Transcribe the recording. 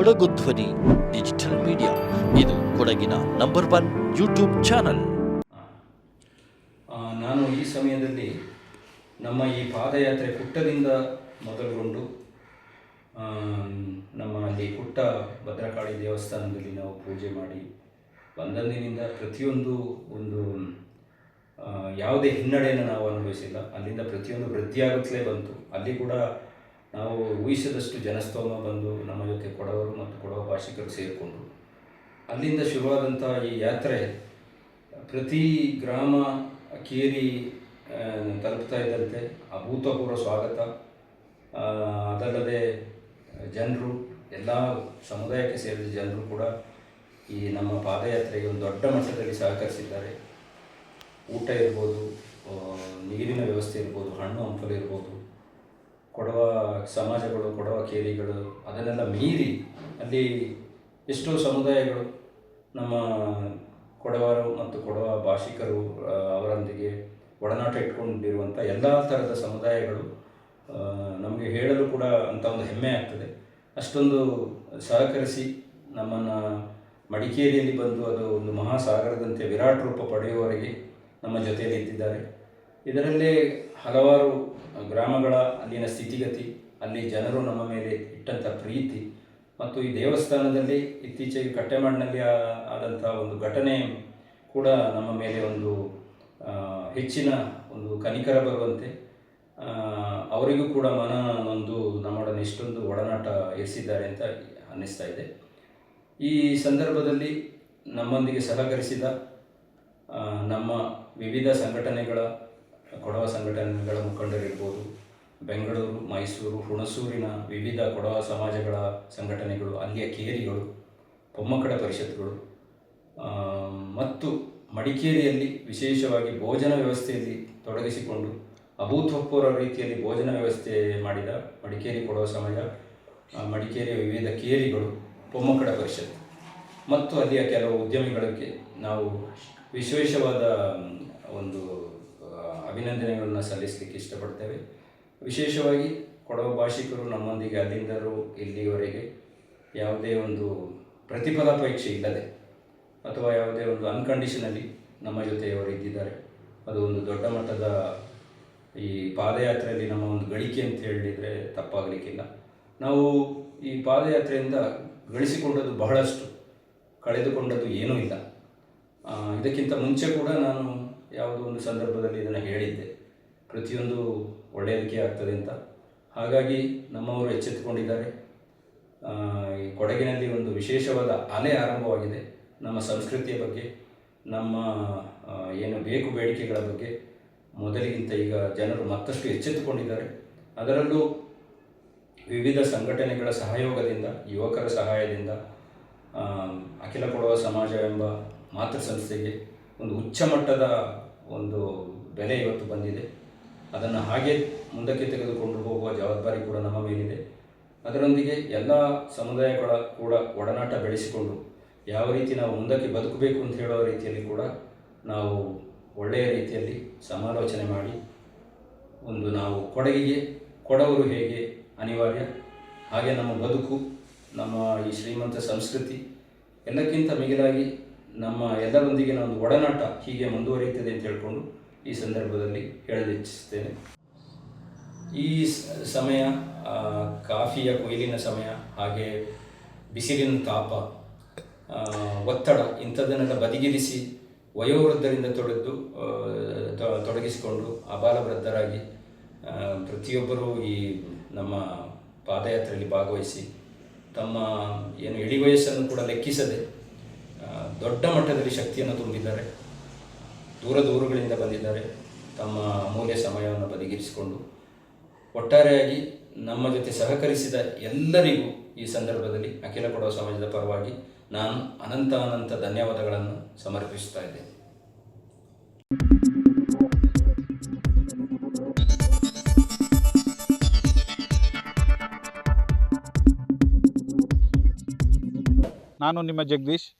ಕೊಡಗು ಧ್ವನಿ, digital media. ಇದು ಕೊಡಗಿನ ನಂಬರ್ ಒನ್ ಯೂಟ್ಯೂಬ್ ಚಾನಲ್. ನಾನು ಈ ಸಮಯದಲ್ಲಿ ನಮ್ಮ ಈ ಪಾದಯಾತ್ರೆ ಕುಟ್ಟದಿಂದ ಮೊದಲುಗೊಂಡು ನಮ್ಮ ಅಲ್ಲಿ ಪುಟ್ಟ ಭದ್ರಕಾಳಿ ದೇವಸ್ಥಾನದಲ್ಲಿ ನಾವು ಪೂಜೆ ಮಾಡಿ ಬಂದಂದಿನಿಂದ ಪ್ರತಿಯೊಂದು ಒಂದು ಯಾವುದೇ ಹಿನ್ನಡೆಯನ್ನು ನಾವು ಅನುಭವಿಸಿಲ್ಲ. ಅಲ್ಲಿಂದ ಪ್ರತಿಯೊಂದು ವೃದ್ಧಿಯಾಗುತ್ತಲೇ ಬಂತು. ಅಲ್ಲಿ ಕೂಡ ನಾವು ಊಹಿಸಿದಷ್ಟು ಜನಸ್ತೋಮ ಬಂದು ನಮ್ಮ ಜೊತೆ ಕೊಡವರು ಮತ್ತು ಕೊಡವ ಭಾಷಿಕರು ಸೇರಿಕೊಂಡರು. ಅಲ್ಲಿಂದ ಶುರುವಾದಂಥ ಈ ಯಾತ್ರೆ ಪ್ರತಿ ಗ್ರಾಮ ಕೇರಿ ತಲುಪ್ತಾ ಇದ್ದಂತೆ ಅಭೂತಪೂರ್ವ ಸ್ವಾಗತ ಅದಲ್ಲದೆ ಜನರು, ಎಲ್ಲ ಸಮುದಾಯಕ್ಕೆ ಸೇರಿದ ಜನರು ಕೂಡ ಈ ನಮ್ಮ ಪಾದಯಾತ್ರೆಗೆ ಒಂದು ದೊಡ್ಡ ಮಟ್ಟದಲ್ಲಿ ಸಹಕರಿಸಿದ್ದಾರೆ. ಊಟ ಇರ್ಬೋದು ನೀರಿನ ವ್ಯವಸ್ಥೆ ಇರ್ಬೋದು, ಹಣ್ಣು ಹಂಪಲು ಇರ್ಬೋದು ಕೊಡವ ಸಮಾಜಗಳು, ಕೊಡವ ಕೇರಿಗಳು ಅದನ್ನೆಲ್ಲ ಮೀರಿ ಅಲ್ಲಿ ಎಷ್ಟೋ ಸಮುದಾಯಗಳು ನಮ್ಮ ಕೊಡವರು ಮತ್ತು ಕೊಡವ ಭಾಷಿಕರು ಅವರೊಂದಿಗೆ ಒಡನಾಟ ಇಟ್ಕೊಂಡಿರುವಂಥ ಎಲ್ಲ ಥರದ ಸಮುದಾಯಗಳು ನಮಗೆ ಹೇಳಲು ಕೂಡ ಅಂತ ಒಂದು ಹೆಮ್ಮೆ ಆಗ್ತದೆ. ಅಷ್ಟೊಂದು ಸಹಕರಿಸಿ ನಮ್ಮನ್ನು ಮಡಿಕೇರಿಯಲ್ಲಿ ಬಂದು ಅದು ಒಂದು ಮಹಾಸಾಗರದಂತೆ ವಿರಾಟ್ ರೂಪ ಪಡೆಯುವವರೆಗೆ ನಮ್ಮ ಜೊತೆಯಲ್ಲಿ ಇದ್ದಿದ್ದಾರೆ ಇದರಲ್ಲೇ ಹಲವಾರು ಗ್ರಾಮಗಳ ಅಲ್ಲಿನ ಸ್ಥಿತಿಗತಿ, ಅಲ್ಲಿ ಜನರು ನಮ್ಮ ಮೇಲೆ ಇಟ್ಟಂಥ ಪ್ರೀತಿ ಮತ್ತು ಈ ದೇವಸ್ಥಾನದಲ್ಲಿ ಇತ್ತೀಚೆಗೆ ಕಟ್ಟೆಮಾಡಿನಲ್ಲಿ ಆದಂಥ ಒಂದು ಘಟನೆ ಕೂಡ ನಮ್ಮ ಮೇಲೆ ಒಂದು ಹೆಚ್ಚಿನ ಒಂದು ಕನಿಕರ ಬರುವಂತೆ ಅವರಿಗೂ ಕೂಡ ಮನ ಒಂದು ನಮ್ಮೊಡನೆ ಇಷ್ಟೊಂದು ಒಡನಾಟ ಇರಿಸಿದ್ದಾರೆ ಅಂತ ಅನ್ನಿಸ್ತಾ ಇದೆ. ಈ ಸಂದರ್ಭದಲ್ಲಿ ನಮ್ಮೊಂದಿಗೆ ಸಹಕರಿಸಿದ ನಮ್ಮ ವಿವಿಧ ಸಂಘಟನೆಗಳ ಕೊಡವ ಸಂಘಟನೆಗಳ ಮುಖಂಡರಿರ್ಬೋದು. ಬೆಂಗಳೂರು, ಮೈಸೂರು, ಹುಣಸೂರಿನ ವಿವಿಧ ಕೊಡವ ಸಮಾಜಗಳ ಸಂಘಟನೆಗಳು, ಅಲ್ಲಿಯ ಕೇರಿಗಳು ಪೊಮ್ಮಕ್ಕಡ ಪರಿಷತ್ಗಳು ಮತ್ತು ಮಡಿಕೇರಿಯಲ್ಲಿ ವಿಶೇಷವಾಗಿ ಭೋಜನ ವ್ಯವಸ್ಥೆಯಲ್ಲಿ ತೊಡಗಿಸಿಕೊಂಡು ಅಭೂತಪೂರ್ವ ರೀತಿಯಲ್ಲಿ ಭೋಜನ ವ್ಯವಸ್ಥೆ ಮಾಡಿದ ಮಡಿಕೇರಿ ಕೊಡವ ಸಮಾಜ ಮಡಿಕೇರಿಯ ವಿವಿಧ ಕೇರಿಗಳು ಪೊಮ್ಮಕ್ಕಳ ಪರಿಷತ್. ಮತ್ತು ಅಲ್ಲಿಯ ಕೆಲವು ಉದ್ಯಮಿಗಳಿಗೆ ನಾವು ವಿಶೇಷವಾದ ಒಂದು ಅಭಿನಂದನೆಗಳನ್ನು ಸಲ್ಲಿಸಲಿಕ್ಕೆ ಇಷ್ಟಪಡ್ತೇವೆ. ವಿಶೇಷವಾಗಿ ಕೊಡವ ಭಾಷಿಕರು ನಮ್ಮೊಂದಿಗೆ ಅಲ್ಲಿಂದಲೂ ಇಲ್ಲಿಯವರೆಗೆ ಯಾವುದೇ ಒಂದು ಪ್ರತಿಫಲ ಪರೀಕ್ಷೆ ಇಲ್ಲದೆ ಅಥವಾ ಯಾವುದೇ ಒಂದು ಅನ್ಕಂಡೀಷನಲ್ಲಿ ನಮ್ಮ ಜೊತೆಯವರು ಇದ್ದಿದ್ದಾರೆ. ಅದು ಒಂದು ದೊಡ್ಡ ಮಟ್ಟದ ಈ ಪಾದಯಾತ್ರೆಯಲ್ಲಿ ನಮ್ಮ ಒಂದು ಗಳಿಕೆ ಅಂತ ಹೇಳಿದರೆ ತಪ್ಪಾಗಲಿಕ್ಕಿಲ್ಲ. ನಾವು ಈ ಪಾದಯಾತ್ರೆಯಿಂದ ಗಳಿಸಿಕೊಂಡದ್ದು ಬಹಳಷ್ಟು, ಕಳೆದುಕೊಂಡದ್ದು ಏನೂ ಇಲ್ಲ. ಇದಕ್ಕಿಂತ ಮುಂಚೆ ಕೂಡ ನಾನು ಯಾವುದೋ ಒಂದು ಸಂದರ್ಭದಲ್ಲಿ ಇದನ್ನು ಹೇಳಿದ್ದೆ. ಪ್ರತಿಯೊಂದು ಒಳ್ಳೆಯದಕ್ಕೆ ಆಗ್ತದೆ ಅಂತ. ಹಾಗಾಗಿ ನಮ್ಮವರು ಎಚ್ಚೆತ್ತುಕೊಂಡಿದ್ದಾರೆ. ಕೊಡಗಿನಲ್ಲಿ ಒಂದು ವಿಶೇಷವಾದ ಅಲೆ ಆರಂಭವಾಗಿದೆ. ನಮ್ಮ ಸಂಸ್ಕೃತಿಯ ಬಗ್ಗೆ, ನಮ್ಮ ಏನು ಬೇಕು ಬೇಡಿಕೆಗಳ ಬಗ್ಗೆ ಮೊದಲಿಗಿಂತ ಈಗ ಜನರು ಮತ್ತಷ್ಟು ಎಚ್ಚೆತ್ತುಕೊಂಡಿದ್ದಾರೆ. ಅದರಲ್ಲೂ ವಿವಿಧ ಸಂಘಟನೆಗಳ ಸಹಯೋಗದಿಂದ, ಯುವಕರ ಸಹಾಯದಿಂದ ಅಖಿಲ ಕೊಡುವ ಸಮಾಜ ಎಂಬ ಮಾತೃ ಸಂಸ್ಥೆಗೆ ಒಂದು ಉಚ್ಚ ಮಟ್ಟದ ಒಂದು ಬೆಲೆ ಇವತ್ತು ಬಂದಿದೆ. ಅದನ್ನು ಹಾಗೆ ಮುಂದಕ್ಕೆ ತೆಗೆದುಕೊಂಡು ಹೋಗುವ ಜವಾಬ್ದಾರಿ ಕೂಡ ನಮ್ಮ ಮೇಲಿದೆ. ಅದರೊಂದಿಗೆ ಎಲ್ಲ ಸಮುದಾಯಗಳ ಕೂಡ ಒಡನಾಟ ಬೆಳೆಸಿಕೊಂಡು ಯಾವ ರೀತಿ ನಾವು ಮುಂದಕ್ಕೆ ಬದುಕಬೇಕು ಅಂತ ಹೇಳೋ ರೀತಿಯಲ್ಲಿ ಕೂಡ ನಾವು ಒಳ್ಳೆಯ ರೀತಿಯಲ್ಲಿ ಸಮಾಲೋಚನೆ ಮಾಡಿ ಒಂದು ನಾವು ಕೊಡಗಿಗೆ, ಕೊಡವರು ಹೇಗೆ ಅನಿವಾರ್ಯ? ಹಾಗೆ ನಮ್ಮ ಬದುಕು, ನಮ್ಮ ಈ ಶ್ರೀಮಂತ ಸಂಸ್ಕೃತಿ, ಎಲ್ಲಕ್ಕಿಂತ ಮಿಗಿಲಾಗಿ ನಮ್ಮ ಎಲ್ಲರೊಂದಿಗಿನ ಒಂದು ಒಡನಾಟ ಹೀಗೆ ಮುಂದುವರಿಯುತ್ತದೆ ಅಂತ ಹೇಳ್ಕೊಂಡು ಈ ಸಂದರ್ಭದಲ್ಲಿ ಹೇಳಲಿಚ್ಛಿಸ್ತೇನೆ ಈ ಸಮಯ ಕಾಫಿಯ ಕೊಯ್ಲಿನ ಸಮಯ ಹಾಗೆ ಬಿಸಿಲಿನ ತಾಪ ಒತ್ತಡ ಇಂಥದ್ದನ್ನೆಲ್ಲ ಬದಿಗಿರಿಸಿ ವಯೋವೃದ್ಧರಿಂದ ತೊಡೆದು ತೊಡಗಿಸಿಕೊಂಡು ಅಬಾಲವೃದ್ಧರಾಗಿ ಆ, ಪ್ರತಿಯೊಬ್ಬರೂ ಈ ನಮ್ಮ ಪಾದಯಾತ್ರೆಯಲ್ಲಿ ಭಾಗವಹಿಸಿ ತಮ್ಮ ಏನು ಇಳಿ ವಯಸ್ಸನ್ನು ಕೂಡ ಲೆಕ್ಕಿಸದೆ ದೊಡ್ಡ ಮಟ್ಟದಲ್ಲಿ ಶಕ್ತಿಯನ್ನು ತುಂಬಿದ್ದಾರೆ. ದೂರ ದೂರುಗಳಿಂದ ಬಂದಿದ್ದಾರೆ. ತಮ್ಮ ಅಮೂಲ್ಯ ಸಮಯವನ್ನು ಬದಿಗಿರಿಸಿಕೊಂಡು ಒಟ್ಟಾರೆಯಾಗಿ ನಮ್ಮ ಜೊತೆ ಸಹಕರಿಸಿದ ಎಲ್ಲರಿಗೂ ಈ ಸಂದರ್ಭದಲ್ಲಿ ಅಖಿಲ ಕೊಡುವ ಸಮಾಜದ ಪರವಾಗಿ ನಾನು ಅನಂತ ಅನಂತ ಧನ್ಯವಾದಗಳನ್ನು ಸಮರ್ಪಿಸುತ್ತಾ ಇದ್ದೇನೆ. ನಾನು ನಿಮ್ಮ ಜಗದೀಶ್.